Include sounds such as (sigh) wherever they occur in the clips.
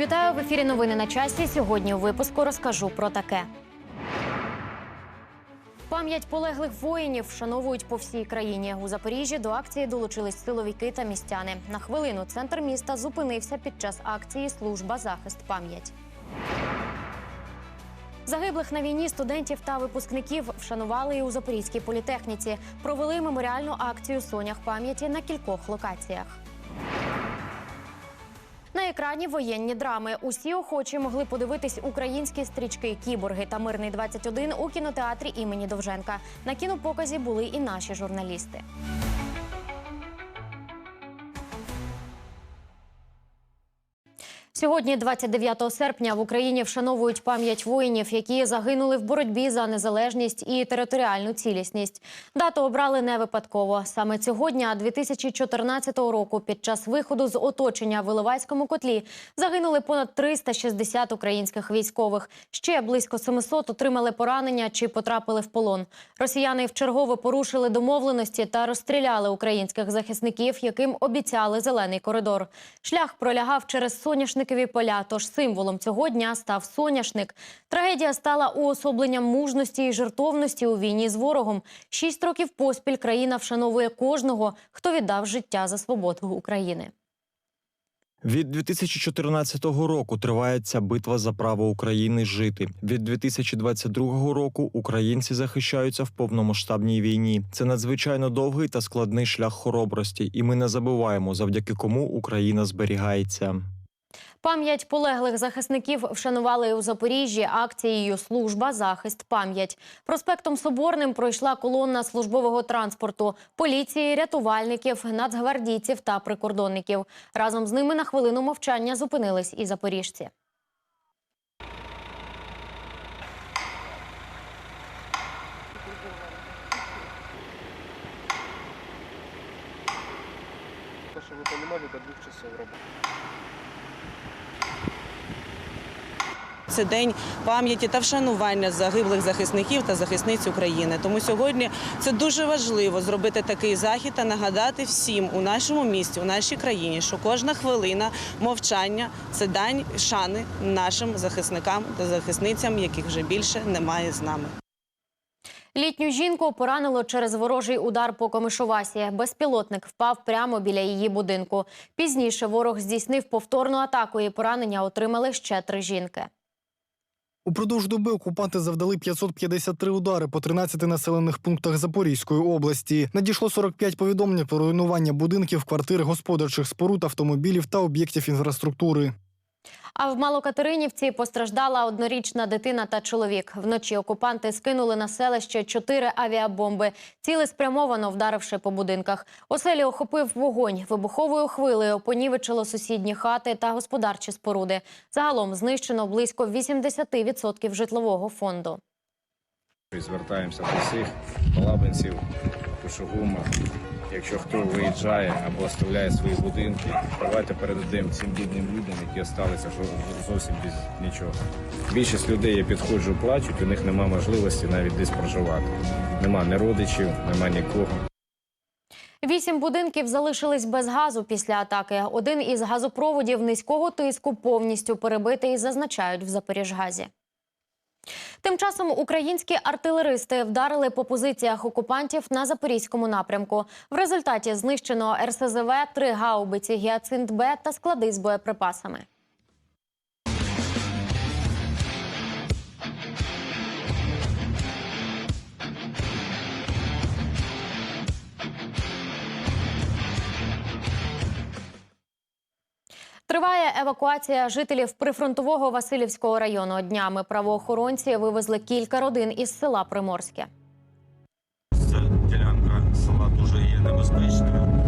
Вітаю в ефірі. Новини на часі. Сьогодні у випуску розкажу про таке. Пам'ять полеглих воїнів вшановують по всій країні. У Запоріжжі до акції долучились силовики та містяни. На хвилину центр міста зупинився під час акції Служба захист пам'ять. Загиблих на війні студентів та випускників вшанували і у Запорізькій політехніці. Провели меморіальну акцію Сонях пам'яті на кількох локаціях. На екрані воєнні драми. Усі охочі могли подивитись українські стрічки Кіборги та Мирний 21 у кінотеатрі імені Довженка. На кінопоказі були і наші журналісти. Сьогодні, 29 серпня, в Україні вшановують пам'ять воїнів, які загинули в боротьбі за незалежність і територіальну цілісність. Дату обрали не випадково. Саме цього дня, 2014 року, під час виходу з оточення в Іловайському котлі загинули понад 360 українських військових. Ще близько 700 отримали поранення чи потрапили в полон. Росіяни вчергове порушили домовленості та розстріляли українських захисників, яким обіцяли зелений коридор. Шлях пролягав через соняшникові поля. Тож символом цього дня став соняшник. Трагедія стала уособленням мужності і жертовності у війні з ворогом. Шість років поспіль країна вшановує кожного, хто віддав життя за свободу України. Від 2014 року триває ця битва за право України жити. Від 2022 року українці захищаються в повномасштабній війні. Це надзвичайно довгий та складний шлях хоробрості, і ми не забуваємо, завдяки кому Україна зберігається. Пам'ять полеглих захисників вшанували у Запоріжжі акцією Служба захист пам'ять. Проспектом Соборним пройшла колона службового транспорту, поліції, рятувальників, нацгвардійців та прикордонників. Разом з ними на хвилину мовчання зупинились і запоріжці. То, что вы понимали, до двух часов. Це день пам'яті та вшанування загиблих захисників та захисниць України. Тому сьогодні це дуже важливо зробити такий захід та нагадати всім у нашому місті, у нашій країні, що кожна хвилина мовчання це дань шани нашим захисникам та захисницям, яких вже більше немає з нами. Літню жінку поранило через ворожий удар по Комишовасі. Безпілотник впав прямо біля її будинку. Пізніше ворог здійснив повторну атаку і поранення отримали ще три жінки. Упродовж доби окупанти завдали 553 удари по 13 населених пунктах Запорізької області. Надійшло 45 повідомлень про руйнування будинків, квартир, господарчих споруд, автомобілів та об'єктів інфраструктури. А в Малокатеринівці постраждала однорічна дитина та чоловік. Вночі окупанти скинули на селище чотири авіабомби, цілеспрямовано вдаривши по будинках. Оселі охопив вогонь. Вибуховою хвилею понівечило сусідні хати та господарчі споруди. Загалом знищено близько 80% житлового фонду. Звертаємося до всіх палабинців, кушогумах. Якщо хто виїжджає або оставляє свої будинки, давайте передадимо цим бідним людям, які залишилися зовсім без нічого. Більшість людей я підходжу, плачуть, у них немає можливості навіть десь проживати. Нема ні родичів, нема нікого. Вісім будинків залишились без газу після атаки. Один із газопроводів низького тиску повністю перебитий, зазначають в Запоріжгазі. Тим часом українські артилеристи вдарили по позиціях окупантів на запорізькому напрямку. В результаті знищено РСЗВ, три гаубиці «Гіацинт Б» та склади з боєприпасами. Триває евакуація жителів прифронтового Васильівського району. Днями правоохоронці вивезли кілька родин із села Приморське. Ця ділянка села дуже є небезпечною,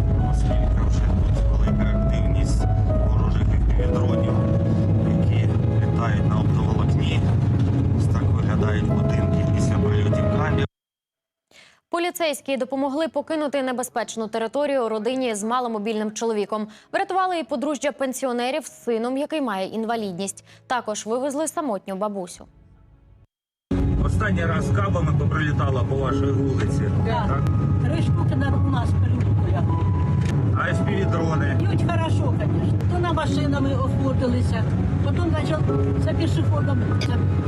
Поліцейські допомогли покинути небезпечну територію родині з маломобільним чоловіком. Врятували і подружжя пенсіонерів з сином, який має інвалідність. Також вивезли самотню бабусю. Останній раз кабами поприлітала по вашій вулиці. Да. Так? Три штуки на у нас перелітує. А FPV-дрони. Б'ють хорошо, звісно. То на машинами охотилися, потім почав за пішоходом.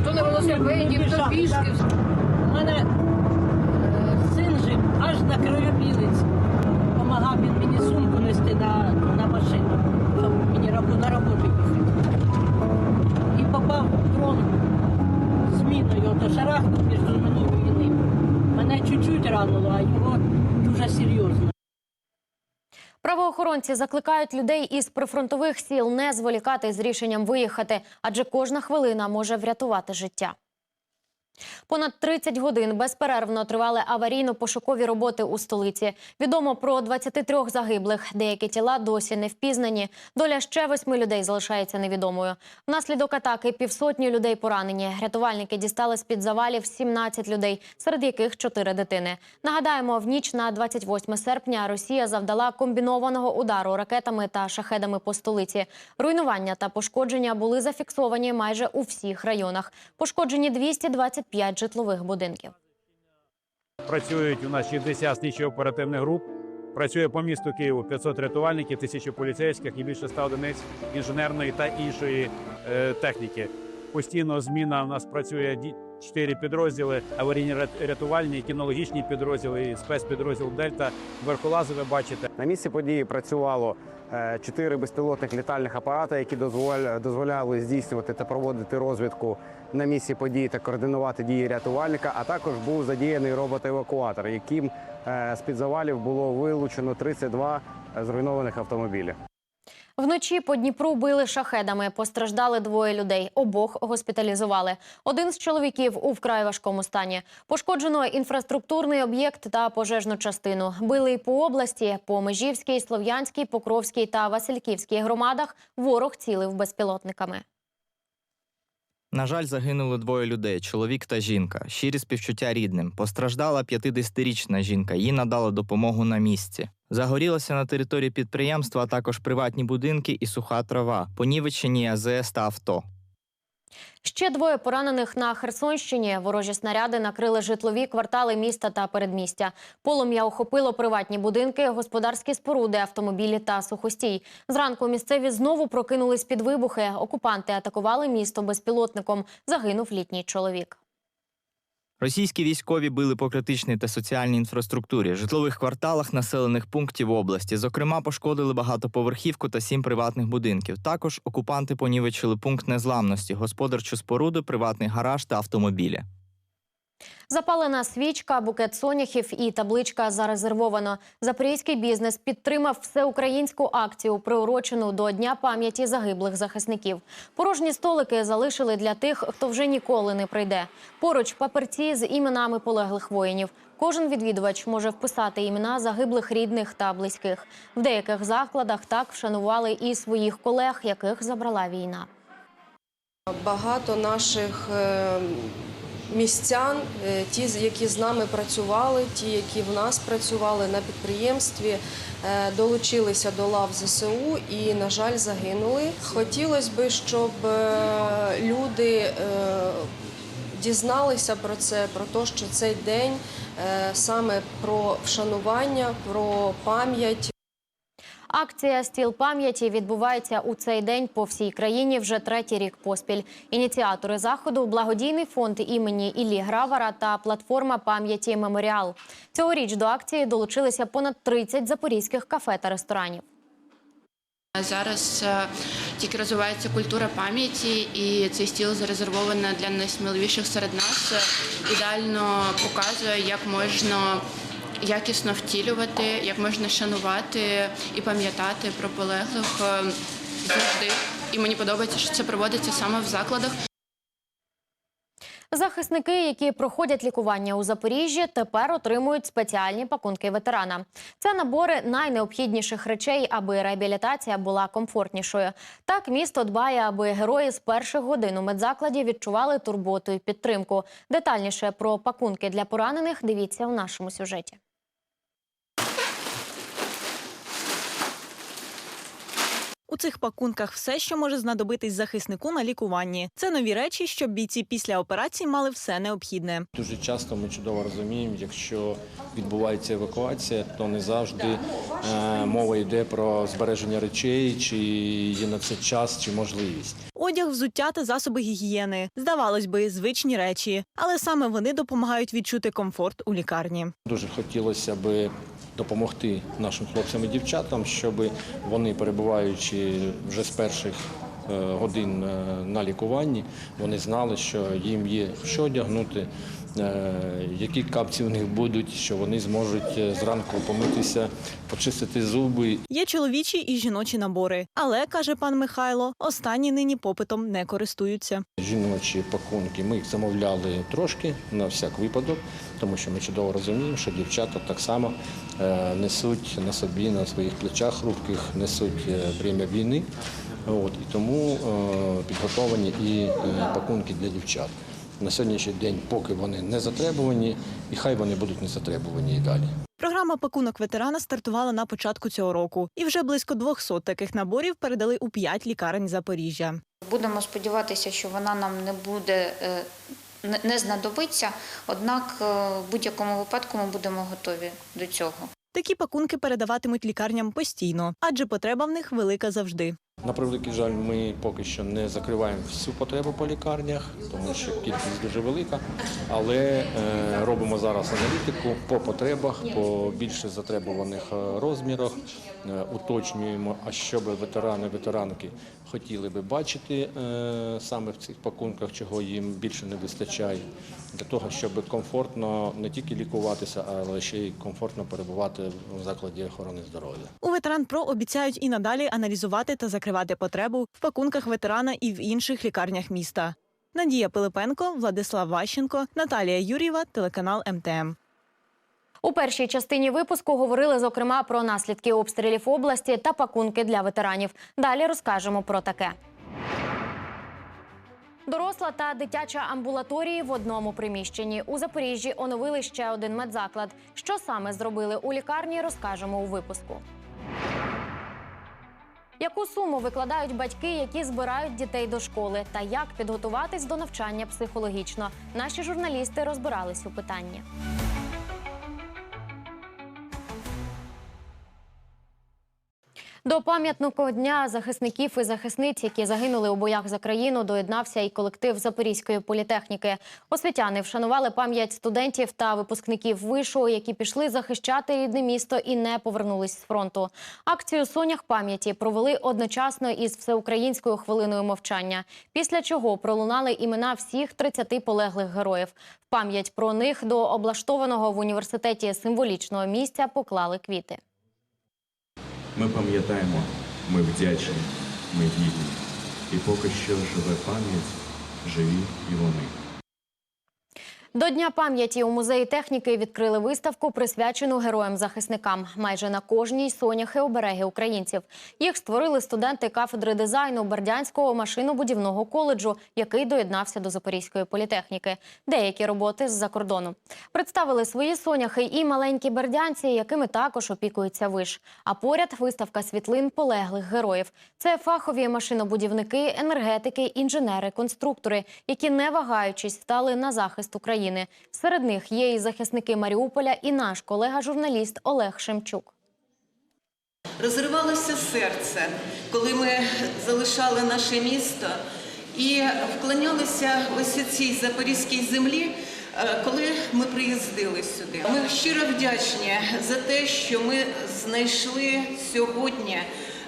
Хто на велосипеді, хто пішки. У мене Кривопілець. Помагав він мені сумку нести на, на машину, щоб мені на роботу їхати. І попав дрон з міною, то шарахнув між мною і ним. Мене чуть-чуть ранило, а його дуже серйозно. Правоохоронці закликають людей із прифронтових сіл не зволікати з рішенням виїхати, адже кожна хвилина може врятувати життя. Понад 30 годин безперервно тривали аварійно-пошукові роботи у столиці. Відомо про 23 загиблих. Деякі тіла досі не впізнані. Доля ще восьми людей залишається невідомою. Внаслідок атаки півсотні людей поранені. Рятувальники дістали з-під завалів 17 людей, серед яких 4 дитини. Нагадаємо, в ніч на 28 серпня Росія завдала комбінованого удару ракетами та шахедами по столиці. Руйнування та пошкодження були зафіксовані майже у всіх районах. Пошкоджені 225 житлових будинків. Працюють у нас 60 слідчо-оперативних груп. Працює по місту Києву 500 рятувальників, тисячу поліцейських і більше 100 одиниць інженерної та іншої е, техніки. Постійно зміна у нас працює ді- чотири підрозділи: аварійні рят- рятувальні, кінологічні підрозділи, і спецпідрозділ Дельта, верхолази. Ви бачите. На місці події працювало чотири безпілотних літальних апарати, які дозволяли здійснювати та проводити розвідку на місці події та координувати дії рятувальника. А також був задіяний робот-евакуатор, яким е, з-під завалів було вилучено 32 зруйнованих автомобілі. Вночі по Дніпру били шахедами. Постраждали двоє людей. Обох госпіталізували. Один з чоловіків у вкрай важкому стані. Пошкоджено інфраструктурний об'єкт та пожежну частину. Били й по області, по Межівській, Слов'янській, Покровській та Васильківській громадах. Ворог цілив безпілотниками. На жаль, загинули двоє людей: чоловік та жінка. Щирі співчуття рідним. Постраждала 50-річна жінка. Їй надали допомогу на місці. Загорілося на території підприємства, а також приватні будинки і суха трава, понівечені АЗС та авто. Ще двоє поранених на Херсонщині. Ворожі снаряди накрили житлові квартали міста та передмістя. Полум'я охопило приватні будинки, господарські споруди, автомобілі та сухостій. Зранку місцеві знову прокинулись під вибухи. Окупанти атакували місто безпілотником. Загинув літній чоловік. Російські військові били по критичній та соціальній інфраструктурі, житлових кварталах населених пунктів області. Зокрема, пошкодили багатоповерхівку та сім приватних будинків. Також окупанти понівечили пункт незламності, господарчу споруду, приватний гараж та автомобілі. Запалена свічка, букет соняхів і табличка зарезервовано. Запорізький бізнес підтримав всеукраїнську акцію, приурочену до Дня пам'яті загиблих захисників. Порожні столики залишили для тих, хто вже ніколи не прийде. Поруч паперці з іменами полеглих воїнів. Кожен відвідувач може вписати імена загиблих рідних та близьких. В деяких закладах так вшанували і своїх колег, яких забрала війна. Багато наших е, містян, е, ті, які з нами працювали, ті, які в нас працювали на підприємстві, е, долучилися до лав ЗСУ і, на жаль, загинули. Хотілося б, щоб е, люди дізналися про це, про те, що цей день саме про вшанування, про пам'ять. Акція Стіл пам'яті відбувається у цей день по всій країні вже третій рік поспіль. Ініціатори заходу благодійний фонд імені Іллі Гравара та платформа пам'яті Меморіал. Цьогоріч до акції долучилися понад 30 запорізьких кафе та ресторанів. Зараз е, тільки розвивається культура пам'яті, і цей стіл зарезервовано для найсміливіших серед нас. Е, Ідеально показує, як можна якісно втілювати, як можна шанувати і пам'ятати про полеглих е, завжди. І мені подобається, що це проводиться саме в закладах. Захисники, які проходять лікування у Запоріжжі, тепер отримують спеціальні пакунки ветерана. Це набори найнеобхідніших речей, аби реабілітація була комфортнішою. Так місто дбає, аби герої з перших годин у медзакладі відчували турботу і підтримку. Детальніше про пакунки для поранених дивіться у нашому сюжеті. У цих пакунках все, що може знадобитись захиснику на лікуванні. Це нові речі, щоб бійці після операції мали все необхідне. Дуже часто ми чудово розуміємо, якщо відбувається евакуація, то не завжди е, мова йде про збереження речей, чи є на це час чи можливість. Одяг, взуття та засоби гігієни. Здавалось би, звичні речі, але саме вони допомагають відчути комфорт у лікарні. Дуже хотілося би допомогти нашим хлопцям і дівчатам, щоб вони, перебуваючи вже з перших е, годин е, на лікуванні, вони знали, що їм є що одягнути, е, які капці у них будуть, що вони зможуть зранку помитися, почистити зуби. Є чоловічі і жіночі набори, але каже пан Михайло, останні нині попитом не користуються. Жіночі пакунки ми їх замовляли трошки на всяк випадок, тому що ми чудово розуміємо, що дівчата так само е, несуть на собі, на своїх плечах хрупких, несуть е, бремя війни. От, і тому е, підготовані і е, пакунки для дівчат. На сьогоднішній день, поки вони не затребувані, і хай вони будуть не затребувані і далі. Програма пакунок ветерана стартувала на початку цього року, і вже близько 200 таких наборів передали у п'ять лікарень Запоріжжя. Будемо сподіватися, що вона нам не буде е, не- знадобиться, однак е, в будь-якому випадку ми будемо готові до цього. Такі пакунки передаватимуть лікарням постійно, адже потреба в них велика завжди. На превеликий жаль, ми поки що не закриваємо всю потребу по лікарнях, тому що кількість дуже велика. Але е, робимо зараз аналітику по потребах, по більше затребуваних е, розмірах. Е, уточнюємо, а що би ветерани, ветеранки хотіли би бачити е, саме в цих пакунках, чого їм більше не вистачає, для того, щоб комфортно не тільки лікуватися, але ще й комфортно перебувати в закладі охорони здоров'я. У ветеран ПРО обіцяють і надалі аналізувати та закривати потребу в пакунках ветерана і в інших лікарнях міста. Надія Пилипенко, Владислав Ващенко, Наталія Юрієва, телеканал МТМ. У першій частині випуску говорили зокрема про наслідки обстрілів області та пакунки для ветеранів. Далі розкажемо про таке. Доросла та дитяча амбулаторії в одному приміщенні. У Запоріжжі оновили ще один медзаклад. Що саме зробили у лікарні, розкажемо у випуску. Яку суму викладають батьки, які збирають дітей до школи, та як підготуватись до навчання психологічно? Наші журналісти розбирались у питанні. До пам'ятного дня захисників і захисниць, які загинули у боях за країну, доєднався і колектив Запорізької політехніки. Освітяни вшанували пам'ять студентів та випускників вишу, які пішли захищати рідне місто і не повернулись з фронту. Акцію Сонях пам'яті провели одночасно із всеукраїнською хвилиною мовчання. Після чого пролунали імена всіх 30 полеглих героїв. В пам'ять про них до облаштованого в університеті символічного місця поклали квіти. Ми пам'ятаємо, ми вдячні, ми гідні. І поки що живе пам'ять, живі і вони. До Дня пам'яті у музеї техніки відкрили виставку, присвячену героям-захисникам. Майже на кожній соняхи обереги українців. Їх створили студенти кафедри дизайну Бердянського машинобудівного коледжу, який доєднався до Запорізької політехніки. Деякі роботи з-за кордону. Представили свої соняхи і маленькі бердянці, якими також опікується виш. А поряд виставка світлин полеглих героїв. Це фахові машинобудівники, енергетики, інженери, конструктори, які не вагаючись стали на захист України. Серед них є і захисники Маріуполя, і наш колега-журналіст Олег Шемчук. Розривалося серце, коли ми залишали наше місто і вклонялися ось цій запорізькій землі, е, коли ми приїздили сюди. Ми щиро вдячні за те, що ми знайшли сьогодні,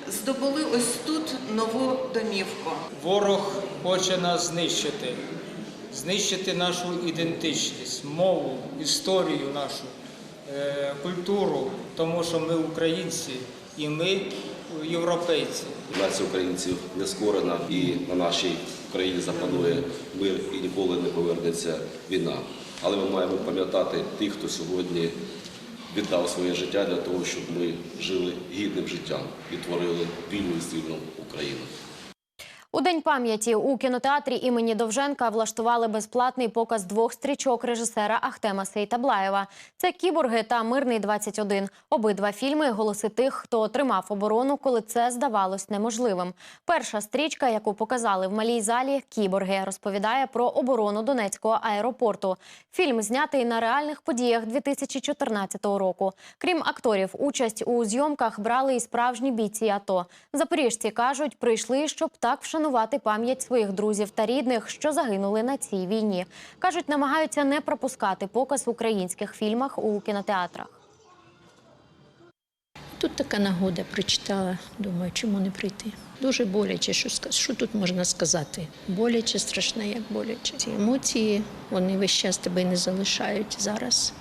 здобули ось тут нову домівку. Ворог хоче нас знищити, знищити нашу ідентичність, мову, історію нашу, е, культуру, тому що ми українці і ми європейці. Нація українців не скорена і на нашій країні запанує мир і ніколи не повернеться війна. Але ми маємо пам'ятати тих, хто сьогодні віддав своє життя для того, щоб ми жили гідним життям і творили вільну і стильну Україну. У день пам'яті у кінотеатрі імені Довженка влаштували безплатний показ двох стрічок режисера Ахтема Сейтаблаєва. Це Кіборги та Мирний 21 Обидва фільми голоси тих, хто тримав оборону, коли це здавалось неможливим. Перша стрічка, яку показали в малій залі Кіборги, розповідає про оборону Донецького аеропорту. Фільм знятий на реальних подіях 2014 року. Крім акторів, участь у зйомках брали і справжні бійці АТО. Запоріжці кажуть, прийшли, щоб так вшанувати пам'ять своїх друзів та рідних, що загинули на цій війні. кажуть, намагаються не пропускати показ в українських фільмах у кінотеатрах. Тут така нагода прочитала. Думаю, чому не прийти? Дуже боляче, що, що тут можна сказати? Боляче, страшне, як боляче. Ці емоції, вони весь час тебе не залишають зараз.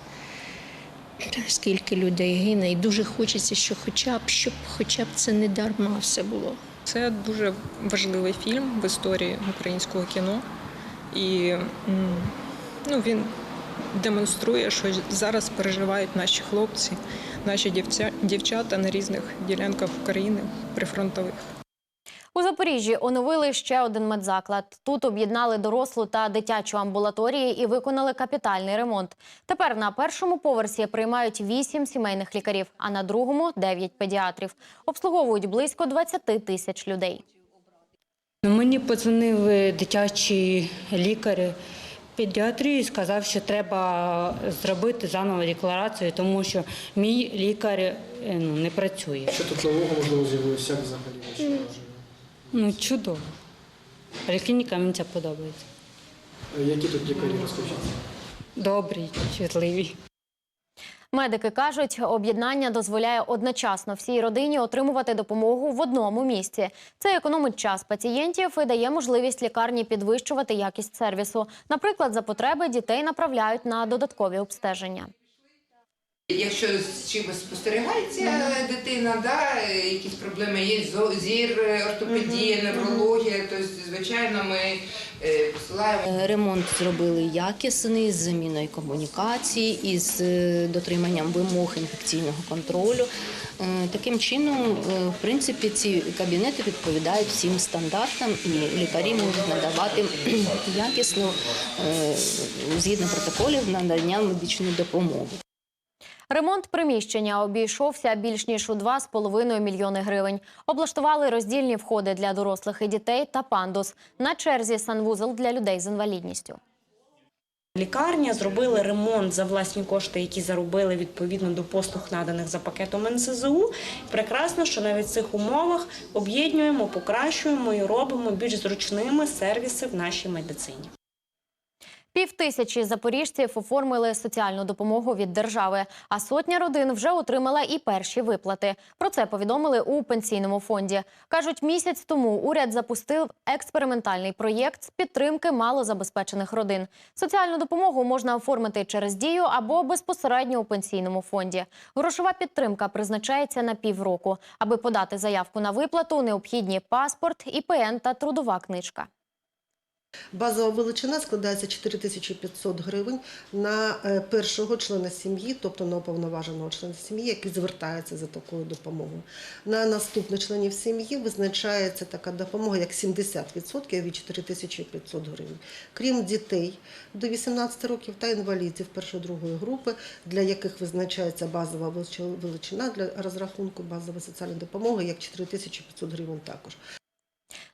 Скільки людей гине, і дуже хочеться, що хоча б, щоб хоча б це не дарма все було. Це дуже важливий фільм в історії українського кіно. І ну, він демонструє, що зараз переживають наші хлопці, наші дівчата на різних ділянках України прифронтових. У Запоріжжі оновили ще один медзаклад. Тут об'єднали дорослу та дитячу амбулаторії і виконали капітальний ремонт. Тепер на першому поверсі приймають 8 сімейних лікарів, а на другому 9 педіатрів. Обслуговують близько 20 тисяч людей. Мені подзвонив дитячий лікар педіатрії і сказав, що треба зробити заново декларацію, тому що мій лікар е, ну, не працює. Що тут нового можливо з'явилося? Як взагалі? Ну, чудово. Поліклініка мені це подобається. Е, Які тут лікарі розкажіть? Добрі, чутливі. Медики кажуть, об'єднання дозволяє одночасно всій родині отримувати допомогу в одному місці. Це економить час пацієнтів і дає можливість лікарні підвищувати якість сервісу. Наприклад, за потреби дітей направляють на додаткові обстеження. Якщо з чимось спостерігається дитина, да, е, якісь проблеми є, зір, е, ортопедія, неврологія, то звичайно ми е, посилаємо. Ремонт зробили якісний з заміною комунікацій і з е, дотриманням вимог інфекційного контролю. Е, Таким чином, е, в принципі, ці кабінети відповідають всім стандартам, і лікарі можуть надавати (clears throat) якісну е, згідно протоколів надання медичної допомоги. Ремонт приміщення обійшовся більш ніж у 2,5 мільйони гривень. Облаштували роздільні входи для дорослих і дітей та пандус. На черзі санвузол для людей з інвалідністю. Лікарня зробили ремонт за власні кошти, які заробили відповідно до послуг, наданих за пакетом НСЗУ. Прекрасно, що навіть в цих умовах об'єднуємо, покращуємо і робимо більш зручними сервіси в нашій медицині. Пів тисячі запоріжців оформили соціальну допомогу від держави, а сотня родин вже отримала і перші виплати. Про це повідомили у пенсійному фонді. кажуть, місяць тому уряд запустив експериментальний проєкт з підтримки малозабезпечених родин. Соціальну допомогу можна оформити через дію або безпосередньо у пенсійному фонді. Грошова підтримка призначається на півроку. Аби подати заявку на виплату, необхідні паспорт, ІПН та трудова книжка. Базова величина складається 4500 гривень на е, першого члена сім'ї, тобто на уповноваженого члена сім'ї, який звертається за такою допомогою. На наступних членів сім'ї визначається така допомога як 70% від 4500 гривень. Крім дітей до 18 років та інвалідів першої-другої групи, для яких визначається базова величина для розрахунку базової соціальної допомоги як 4500 гривень також.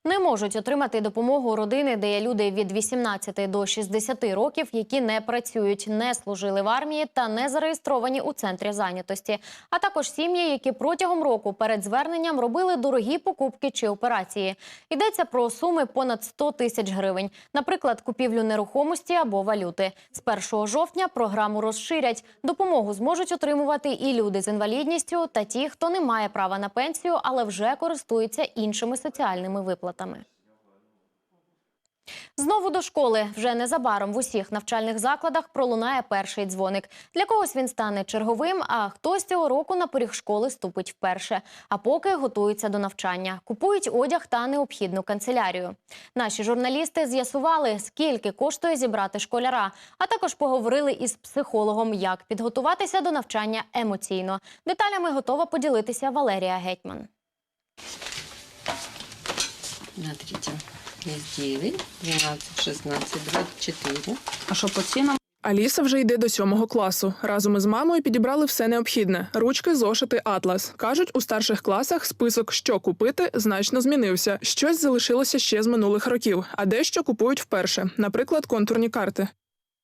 Не можуть отримати допомогу родини, де є люди від 18 до 60 років, які не працюють, не служили в армії та не зареєстровані у центрі зайнятості, а також сім'ї, які протягом року перед зверненням робили дорогі покупки чи операції. Йдеться про суми понад 100 тисяч гривень, наприклад, купівлю нерухомості або валюти. З 1 жовтня програму розширять. Допомогу зможуть отримувати і люди з інвалідністю, та ті, хто не має права на пенсію, але вже користуються іншими соціальними виплатами. Знову до школи вже незабаром в усіх навчальних закладах пролунає перший дзвоник. Для когось він стане черговим, а хтось цього року на поріг школи ступить вперше. А поки готуються до навчання, купують одяг та необхідну канцелярію. Наші журналісти з'ясували, скільки коштує зібрати школяра, а також поговорили із психологом, як підготуватися до навчання емоційно. Деталями готова поділитися Валерія Гетьман. Смотрите, есть 9, 12, 16, 24. А що по цінам? Аліса вже йде до сьомого класу. Разом із мамою підібрали все необхідне: ручки, зошити, атлас. кажуть, у старших класах список, що купити, значно змінився. Щось залишилося ще з минулих років, а дещо купують вперше, наприклад, контурні карти.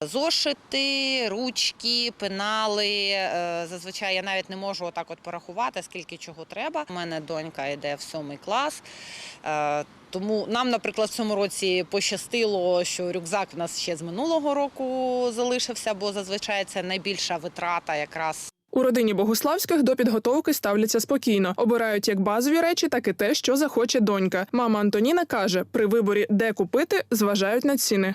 Зошити, ручки, пенали. Е, Зазвичай я навіть не можу отак от порахувати, скільки чого треба. У мене донька йде в сьомий клас. Тому нам, наприклад, в цьому році пощастило, що рюкзак в нас ще з минулого року залишився, бо зазвичай це найбільша витрата якраз У родині Богуславських до підготовки ставляться спокійно. Обирають як базові речі, так і те, що захоче донька. Мама Антоніна каже, при виборі, де купити, зважають на ціни.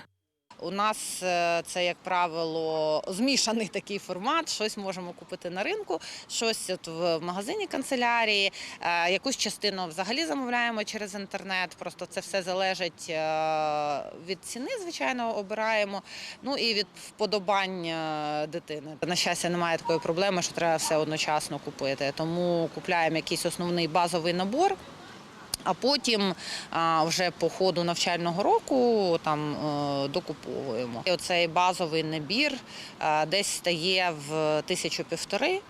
У нас е, це, як правило, змішаний такий формат. Щось можемо купити на ринку, щось от в магазині канцелярії. Е, Якусь частину взагалі замовляємо через інтернет. Просто це все залежить е, від ціни, звичайно, обираємо. Ну і від вподобань дитини. На щастя, немає такої проблеми, що треба все одночасно купити. Тому купляємо якийсь основний базовий набор. А потім вже по ходу навчального року там е, докуповуємо. І оцей базовий набір е, десь стає в тисячу півтори.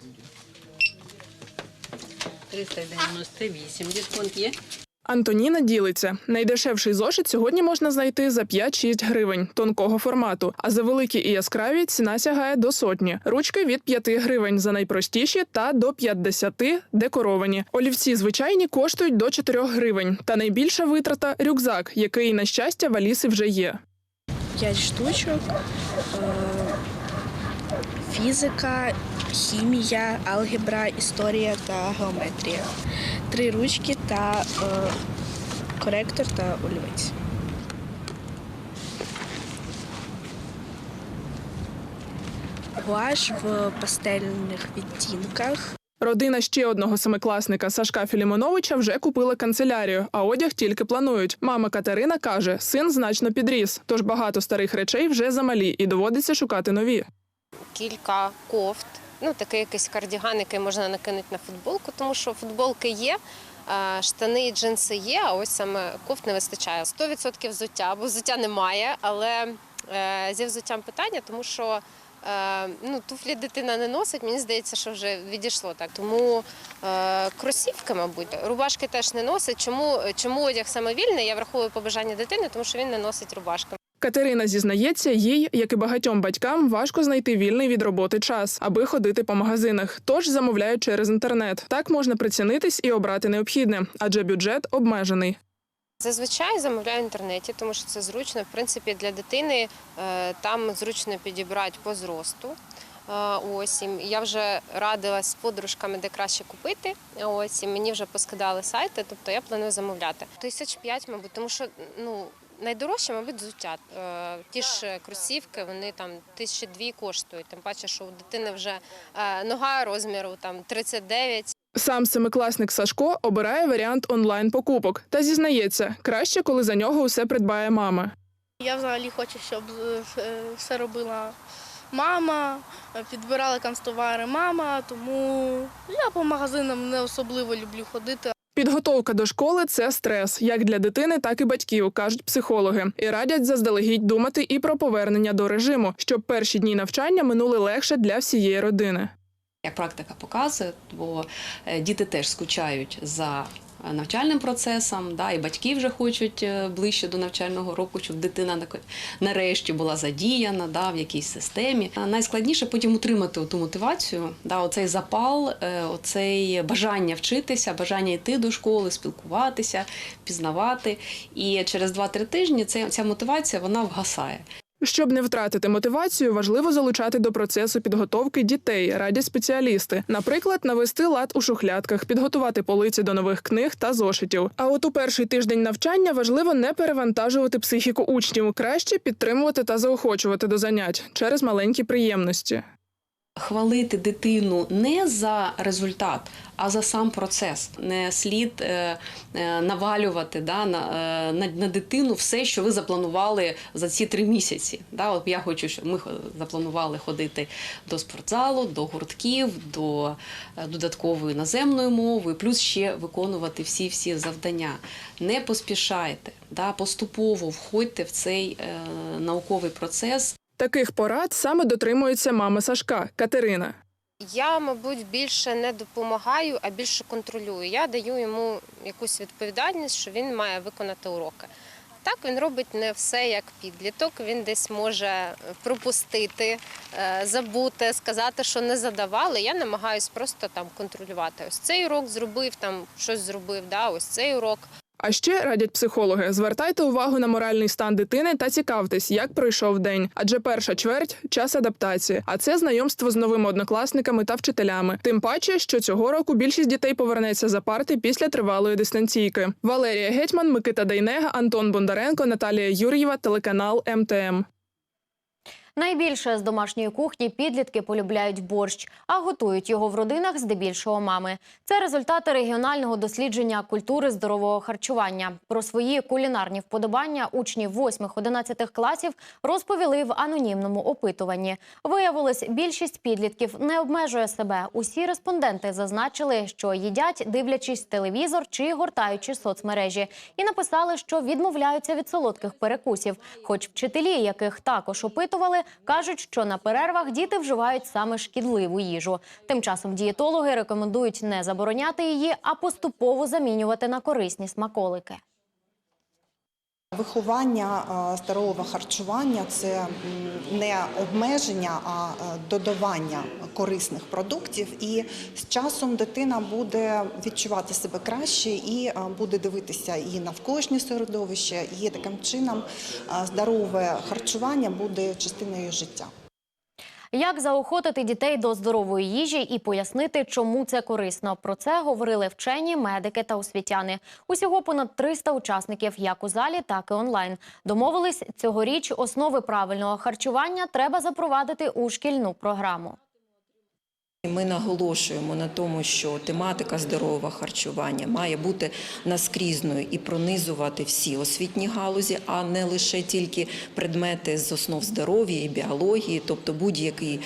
398. Дисконт є? Антоніна ділиться. Найдешевший зошит сьогодні можна знайти за 5-6 гривень тонкого формату. А за великі і яскраві ціна сягає до сотні. Ручки від 5 гривень за найпростіші та до 50 декоровані. Олівці звичайні коштують до 4 гривень. Та найбільша витрата рюкзак, який, на щастя, в Аліси вже є. 5 штучок. е, Фізика, хімія, алгебра, історія та геометрія. Три ручки та е, коректор та олівець. Гуаш в пастельних відтінках. Родина ще одного семикласника Сашка Філімоновича вже купила канцелярію, а одяг тільки планують. Мама Катерина каже, син значно підріс, тож багато старих речей вже замалі і доводиться шукати нові. кілька кофт, ну такий якийсь кардіган, який можна накинути на футболку, тому що футболки є, штани і джинси є, а ось саме кофт не вистачає. 100% взуття, бо взуття немає, але е, зі взуттям питання, тому що е, ну, туфлі дитина не носить, мені здається, що вже відійшло так. Тому е, кросівки, мабуть, рубашки теж не носить. Чому, чому одяг саме вільний? Я враховую побажання дитини, тому що він не носить рубашки. Катерина зізнається, їй, як і багатьом батькам, важко знайти вільний від роботи час, аби ходити по магазинах. Тож замовляють через інтернет. Так можна прицінитись і обрати необхідне, адже бюджет обмежений. Зазвичай замовляю в інтернеті, тому що це зручно. В принципі, для дитини е, там зручно підібрати по зросту. Е, Ось я вже радилась з подружками, де краще купити. Ось мені вже поскидали сайти, тобто я планую замовляти. Тисяч п'ять, мабуть, тому що ну. Найдорожче, мабуть, взуття. Е, Ті ж кросівки, вони там тисячі дві коштують. Тим паче, що у дитини вже е, нога розміру там 39, Сам семикласник Сашко обирає варіант онлайн покупок та зізнається, краще, коли за нього усе придбає мама. Я взагалі хочу, щоб е, все робила мама, підбирала канцтовари мама, тому я по магазинам не особливо люблю ходити. Підготовка до школи це стрес, як для дитини, так і батьків, кажуть психологи, і радять заздалегідь думати і про повернення до режиму, щоб перші дні навчання минули легше для всієї родини. Як практика показує, бо е, діти теж скучають за навчальним процесом, да, і батьки вже хочуть е, ближче до навчального року, щоб дитина нарешті була задіяна да, в якійсь системі. Найскладніше потім утримати ту мотивацію, да, оцей запал, е, оцей бажання вчитися, бажання йти до школи, спілкуватися, пізнавати. І через 2-3 тижні ця мотивація вона вгасає. Щоб не втратити мотивацію, важливо залучати до процесу підготовки дітей, радять спеціалісти. Наприклад, навести лад у шухлядках, підготувати полиці до нових книг та зошитів. А от у перший тиждень навчання важливо не перевантажувати психіку учнів, краще підтримувати та заохочувати до занять через маленькі приємності. Хвалити дитину не за результат, а за сам процес. Не слід е, е, навалювати да, на, е, на, на дитину все, що ви запланували за ці три місяці. Да, от я хочу, щоб ми запланували ходити до спортзалу, до гуртків, до е, додаткової наземної мови, плюс ще виконувати всі всі завдання. Не поспішайте, да, поступово входьте в цей е, науковий процес. Таких порад саме дотримується мама Сашка Катерина. Я, мабуть, більше не допомагаю, а більше контролюю. Я даю йому якусь відповідальність, що він має виконати уроки. Так він робить не все як підліток. Він десь може пропустити, е, забути, сказати, що не задавали. Я намагаюсь просто там контролювати. Ось цей урок зробив, там щось зробив. Да, ось цей урок. А ще радять психологи: звертайте увагу на моральний стан дитини та цікавтесь, як пройшов день. Адже перша чверть час адаптації, а це знайомство з новими однокласниками та вчителями. Тим паче, що цього року більшість дітей повернеться за парти після тривалої дистанційки. Валерія Гетьман, Микита Дейнега, Антон Бондаренко, Наталія Юр'єва, телеканал МТМ. Найбільше з домашньої кухні підлітки полюбляють борщ, а готують його в родинах здебільшого мами. Це результати регіонального дослідження культури здорового харчування. Про свої кулінарні вподобання учні 8-11 класів розповіли в анонімному опитуванні. Виявилось, більшість підлітків не обмежує себе. Усі респонденти зазначили, що їдять, дивлячись телевізор чи гортаючи соцмережі, і написали, що відмовляються від солодких перекусів. Хоч вчителі, яких також опитували, кажуть, що на перервах діти вживають саме шкідливу їжу. Тим часом дієтологи рекомендують не забороняти її, а поступово замінювати на корисні смаколики. Виховання е, здорового харчування це не обмеження, а е, додавання корисних продуктів. І з часом дитина буде відчувати себе краще і е, буде дивитися і навколишнє середовище, і таким чином здорове харчування буде частиною життя. Як заохотити дітей до здорової їжі і пояснити, чому це корисно? Про це говорили вчені, медики та освітяни. Усього понад 300 учасників, як у залі, так і онлайн. Домовились цьогоріч основи правильного харчування треба запровадити у шкільну програму. Ми наголошуємо на тому, що тематика здорового харчування має бути наскрізною і пронизувати всі освітні галузі, а не лише тільки предмети з основ здоров'я і біології, тобто будь-який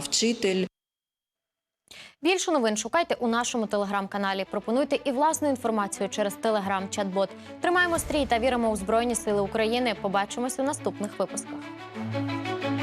вчитель. Більше новин шукайте у нашому телеграм-каналі. Пропонуйте і власну інформацію через телеграм-чат-бот. Тримаємо стрій та віримо у Збройні Сили України. Побачимось у наступних випусках.